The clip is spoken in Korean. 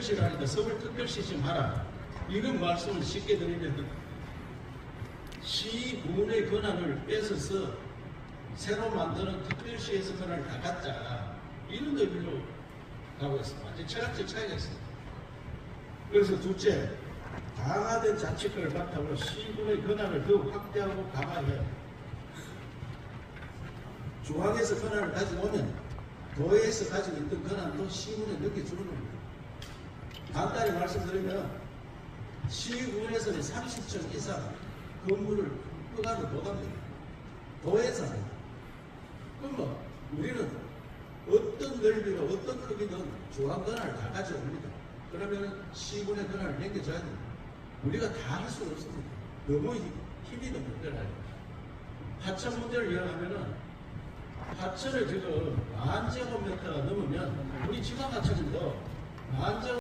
특별시라니까 서울 특별시 좀 하라. 이런 말씀을 쉽게 드리면 시군의 권한을 뺏어서 새로 만드는 특별시에서 권한을 다 갖자. 이런 의미로 가고 있습니다. 완전 철학적 차이가 있습니다. 그래서 둘째, 강화된 자치권을 바탕으로 시군의 권한을 더욱 확대하고 강화해 중앙에서 권한을 가지고 오면 도에서 가지고 있던 권한도 시군에 넘겨주는 겁니다. 말씀드리면 시군에서는 30층 이상 건물을 허가를 못합니다. 도에서는. 그럼 뭐 우리는 어떤 넓이로 어떤 크기든 중앙 권한을 다 가져옵니다. 그러면 시군의 권한을 넘겨줘야 됩니다. 우리가 다 할 수는 없습니다. 너무 힘- 힘이 너무 들어요. 하천 문제를 이야기하면은 하천을 지금 만 제곱미터가 넘으면 우리 지방 하천인도 만 제곱